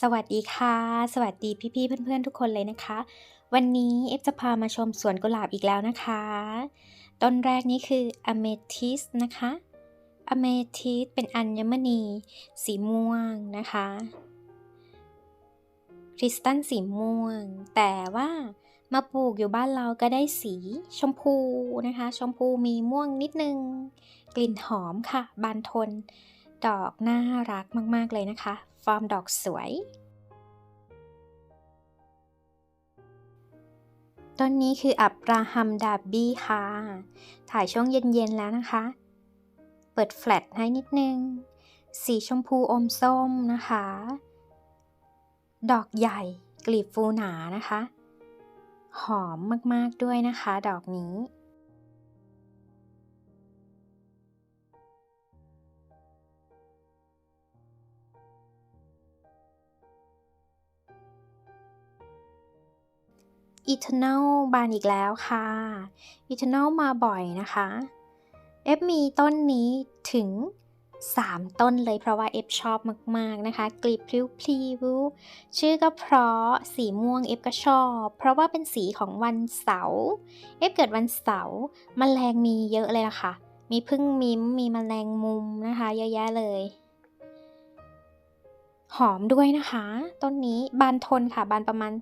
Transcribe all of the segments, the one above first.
สวัสดีค่ะ สวัสดีพี่ๆเพื่อนๆทุกคนเลยนะคะ วันนี้เอฟจะพามาชมสวนกุหลาบอีกแล้วนะคะ ต้นแรกนี้คืออเมทิสนะคะอเมทิสเป็นอัญมณี สีม่วงนะคะคริสตัลสีม่วง แต่ว่ามาปลูกอยู่บ้านเราก็ได้สีชมพูนะคะ ชมพูมีม่วงนิดนึง กลิ่นหอมค่ะ บานทน ดอกน่ารักมาก ๆ เลยนะคะ ฟอร์มดอกสวย ต้นนี้คืออับราฮัมดาบบี้ค่ะ ถ่ายช่วงเย็น ๆ แล้วนะคะ เปิดแฟลชให้นิดนึง สีชมพูอมส้มนะคะ ดอกใหญ่กลีบฟูหนานะคะ หอมมาก ๆ ด้วยนะคะ ดอกนี้ Eternal บานอีกแล้วค่ะ Eternal มาบ่อยนะคะ เอฟมีต้นนี้ถึง 3 ต้นเลยเพราะว่าเอฟชอบมาก ๆ นะคะ กลีบพลิ้วพลิวชื่อก็เพราะสีม่วงเอฟก็ชอบ เพราะว่าเป็นสีของวันเสาร์เอฟเกิดวันเสาร์มแมลงมีเยอะเลยล่ะค่ะ มีพึ่งมิ้มมีมแมลงมุมนะคะเยอะแยะเลยหอมด้วยนะคะ ต้นนี้บานทนค่ะ บานประมาณ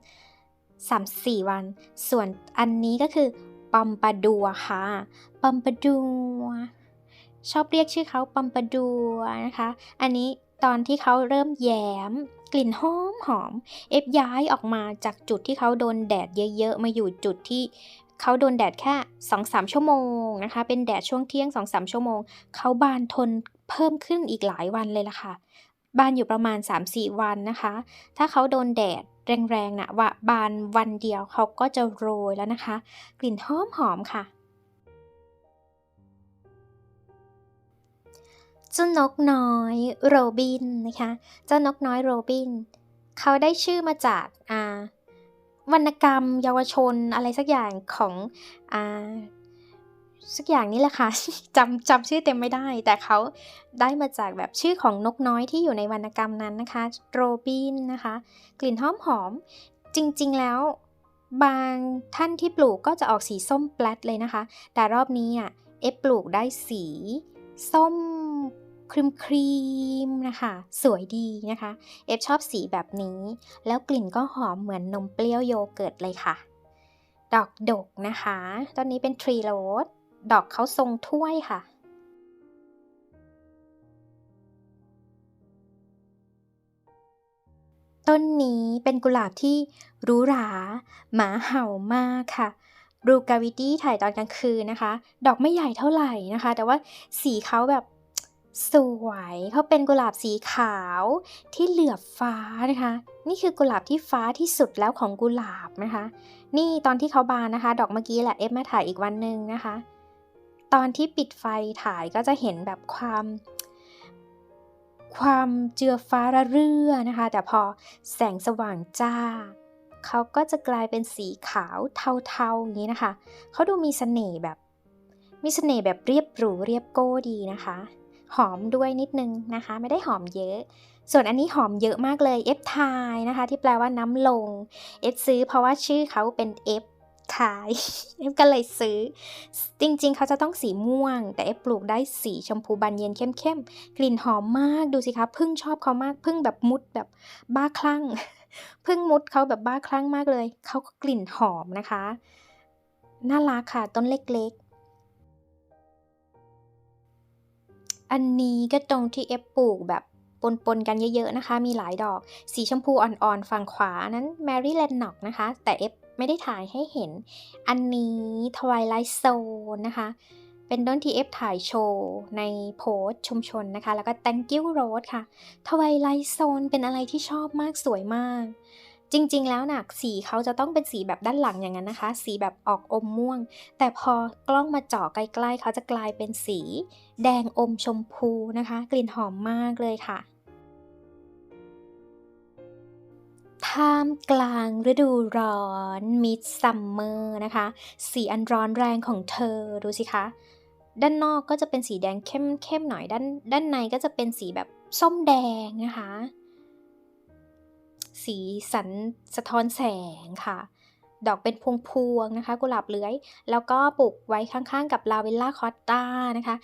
3-4 วัน ส่วนอันนี้ก็คือปัมปาดัวค่ะปัมปาดัวชอบเรียกชื่อเขาปัมปาดัวนะคะ อันนี้ตอนที่เขาเริ่มแย้ม กลิ่นหอมหอม เอฟย้ายออกมาจากจุดที่เขาโดนแดดเยอะๆ มาอยู่จุดที่เขาโดนแดดแค่ 2-3 ชั่วโมงนะคะ เป็นแดดช่วงเที่ยง 2-3 ชั่วโมง เขาบานทนเพิ่มขึ้นอีกหลายวันเลยล่ะค่ะ บานอยู่ประมาณ 3-4 วันนะคะ ถ้าเขาโดนแดด แรงๆนะว่าบานวันเดียวเขาก็จะโรยแล้วนะคะ กลิ่นหอมหอมค่ะเจ้านกน้อยโรบินนะคะ เจ้านกน้อยโรบิน เขาได้ชื่อมาจากวรรณกรรม เยาวชนอะไรสักอย่างของอ สักอย่างนี้แหละค่ะจำจำชื่อเต็มไม่ได้ แต่เขาได้มาจากแบบชื่อของนกน้อยที่อยู่ในวรรณกรรมนั้นนะคะ โรบินนะคะ กลิ่นหอมหอม จริงๆแล้ว บางท่านที่ปลูกก็จะออกสีส้มแปลตเลยนะคะ แต่รอบนี้อะเอฟปลูกได้สีส้มครีมครีมนะคะ สวยดีนะคะ เอฟชอบสีแบบนี้ แล้วกลิ่นก็หอมเหมือนนมเปรี้ยวโยเกิร์ตเลยค่ะ ดอกดกนะคะต้นนี้เป็นทรีโรส ดอกเขาทรงถ้วยค่ะต้นนี้เป็นกุหลาบที่หรูหรา หมาเห่ามากค่ะบลูกาวิตี้ถ่ายตอนกลางคืนนะคะ ดอกไม่ใหญ่เท่าไหร่นะคะ แต่ว่าสีเขาแบบสวยเขาเป็นกุหลาบสีขาวที่เหลือบฟ้านะคะ นี่คือกุหลาบที่ฟ้าที่สุดแล้วของกุหลาบนะคะ นี่ตอนที่เขาบานนะคะ ดอกเมื่อกี้แหละเอฟมาถ่ายอีกวันหนึ่งนะคะ ตอนที่ปิดไฟถ่ายก็จะเห็นแบบความความเจือฟ้าระเรื่อนะคะ แต่พอแสงสว่างจ้า เขาก็จะกลายเป็นสีขาวเทาๆอย่างนี้นะคะ เขาดูมีเสน่ห์แบบ มีเสน่ห์แบบเรียบหรูเรียบโก้ดีนะคะ หอมด้วยนิดนึงนะคะ ไม่ได้หอมเยอะ ส่วนอันนี้หอมเยอะมากเลย F ทายนะคะ ที่แปลว่าน้ำลง F ซื้อเพราะว่าชื่อเขาเป็น F ขายเอฟก็เลยซื้อ จริงๆ เขาจะต้องสีม่วง แต่เอฟปลูกได้สีชมพูบานเย็นเข้มๆ กลิ่นหอมมากดูสิคะพึ่งชอบเขามากพึ่งแบบมุดแบบบ้าคลั่งพึ่งมุดเขาแบบบ้าคลั่งมากเลย เขาก็กลิ่นหอมนะคะ น่ารักค่ะต้นเล็กๆอันนี้ก็ตรงที่เอฟปลูกแบบปนๆกันเยอะๆนะคะ มีหลายดอก สีชมพูอ่อนๆฝั่งขวานั้นแมรี่แลนด์น็อกนะคะ แต่เอฟ ไม่ได้ถ่ายให้เห็น อันนี้ Twilight Zone นะคะ เป็นต้นทีเอฟถ่ายโชว์ในโพสชุมชนนะคะ แล้วก็ Thank you Rose ค่ะ Twilight Zone เป็นอะไรที่ชอบมากสวยมาก จริง ๆ แล้วหนะ่ะสีเขาจะต้องเป็นสีแบบด้านหลังอย่างนั้นนะคะ สีแบบออกอมม่วง แต่พอกล้องมาเจาะใกล้ ๆ เขาจะกลายเป็นสี แดงอมชมพูนะคะ กลิ่นหอมมากเลยค่ะ ท่ามกลางฤดูร้อนมิดซัมเมอร์นะคะ สีอันร้อนแรงของเธอดูสิคะ ด้านนอกก็จะเป็นสีแดงเข้มเข้มหน่อยด้านด้านในก็จะเป็นสีแบบส้มแดงนะคะ สีสันสะท้อนแสงค่ะ ดอกเป็นพวงๆนะคะ กุหลาบเลื้อย แล้วก็ปลูกไว้ข้างๆ กับลาเวลล่าคอตตานะคะ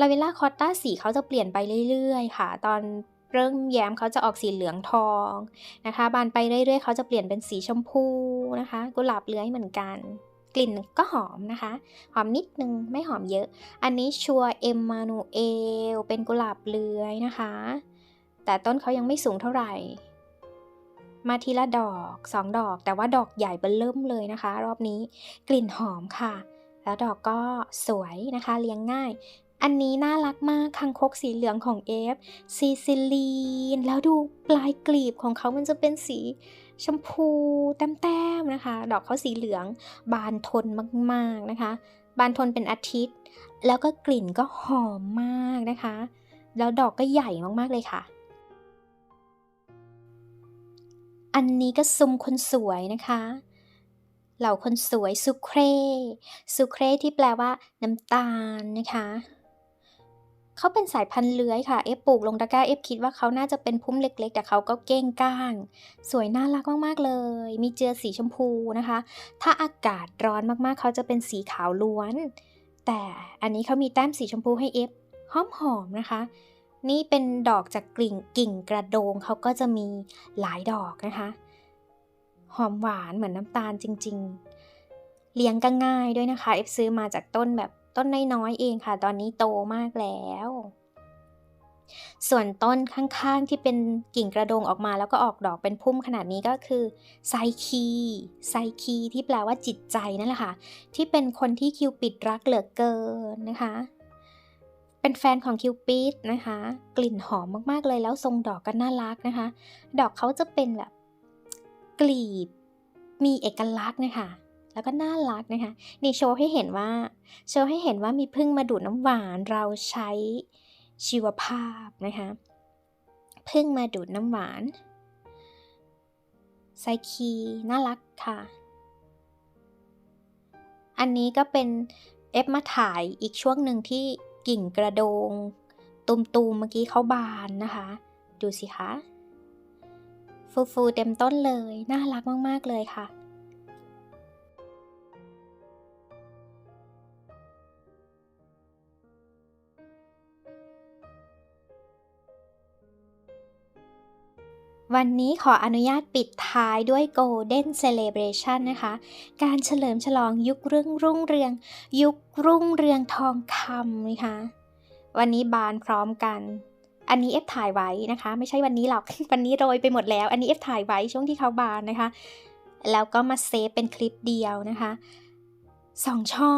ลาเวลล่าคอตตาสีเขาจะเปลี่ยนไปเรื่อยๆ ค่ะ ตอน เริ่มแย้มเขาจะออกสีเหลืองทองนะคะ บานไปเรื่อยๆเขาจะเปลี่ยนเป็นสีชมพูนะคะ กุหลาบเลื้อยเหมือนกัน กลิ่นก็หอมนะคะ หอมนิดนึงไม่หอมเยอะ อันนี้ชัวเอ็มมานูเอลเป็นกุหลาบเลื้อยนะคะ แต่ต้นเขายังไม่สูงเท่าไหร่ มาทีละดอกสองดอก แต่ว่าดอกใหญ่เบิ่มเลยนะคะ รอบนี้กลิ่นหอมค่ะแล้วดอกก็สวยนะคะ เลี้ยงง่าย อันนี้น่ารักมากคังคกสีเหลืองของเอฟซีซิลีน แล้วดูปลายกลีบของเขามันจะเป็นสีชมพูแต้มๆนะคะ ดอกเขาสีเหลือง บานทนมากๆนะคะ บานทนเป็นอาทิตย์ แล้วก็กลิ่นก็หอมมากนะคะ แล้วดอกก็ใหญ่มากๆเลยค่ะ อันนี้ก็ซุมคนสวยนะคะเหล่าคนสวยซูเครซูเครที่แปลว่าน้ำตาลนะคะ เขาเป็นสายพันธุ์เลื้อยค่ะ เอฟปลูกลงตะกร้าเอฟคิดว่าเขาน่าจะเป็นพุ่มเล็กๆ แต่เขาก็เก้งก้าง สวยน่ารักมากๆเลย มีเจือสีชมพูนะคะ ถ้าอากาศร้อนมากๆ เขาจะเป็นสีขาวล้วน แต่อันนี้เขามีแต้มสีชมพูให้เอฟหอมๆนะคะ นี่เป็นดอกจากกิ่งกิ่งกระโดงเขาก็จะมีหลายดอกนะคะ หอมหวานเหมือนน้ำตาลจริง ๆ เลี้ยงก็ง่ายด้วยนะคะ เอฟซื้อมาจากต้นแบบ ต้นน้อยๆเองค่ะ ตอนนี้โตมากแล้ว ส่วนต้นข้างๆที่เป็นกิ่งกระโดงออกมาแล้วก็ออกดอกเป็นพุ่มขนาดนี้ก็คือไซคีไซคีที่แปลว่าจิตใจนั่นแหละค่ะ ที่เป็นคนที่คิวปิดรักเหลือเกินนะคะเป็นแฟนของคิวปิดนะคะ กลิ่นหอมมากๆเลยแล้วทรงดอกก็น่ารักนะคะ ดอกเขาจะเป็นแบบกลีบมีเอกลักษณ์นะคะ แล้วก็น่ารักนะคะนี่โชว์ให้เห็นว่า โชว์ให้เห็นว่ามีพึ่งมาดูดน้ำหวานเราใช้ชีวภาพนะคะพึ่งมาดูดน้ำหวานไซคีน่ารักค่ะ อันนี้ก็เป็นเอฟมาถ่ายอีกช่วงหนึ่งที่กิ่งกระโดง ตุมๆเมื่อกี้เขาบานนะคะ ดูสิคะ ฟูฟูเต็มต้นเลย น่ารักมาก ๆ เลยค่ะ วันนี้ขออนุญาตปิดท้ายด้วย Golden Celebration นะคะ การเฉลิมฉลองยุคเรื่องรุ่งเรือง ยุครุ่งเรืองทองคำนะคะ วันนี้บานพร้อมกัน อันนี้เอฟถ่ายไว้นะคะ ไม่ใช่วันนี้หรอก วันนี้โรยไปหมดแล้ว อันนี้เอฟถ่ายไว้ช่วงที่เขาบานนะคะ แล้วก็มาเซฟเป็นคลิปเดียวนะคะสองช่อ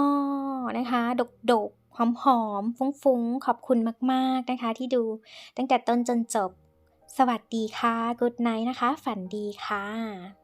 นะคะ ดกดกหอมหอมฟุ้งฟุ้งขอบคุณมาก ๆนะคะ ที่ดูตั้งแต่ต้นจนจบ สวัสดีค่ะ Good night นะคะ ฝันดีค่ะ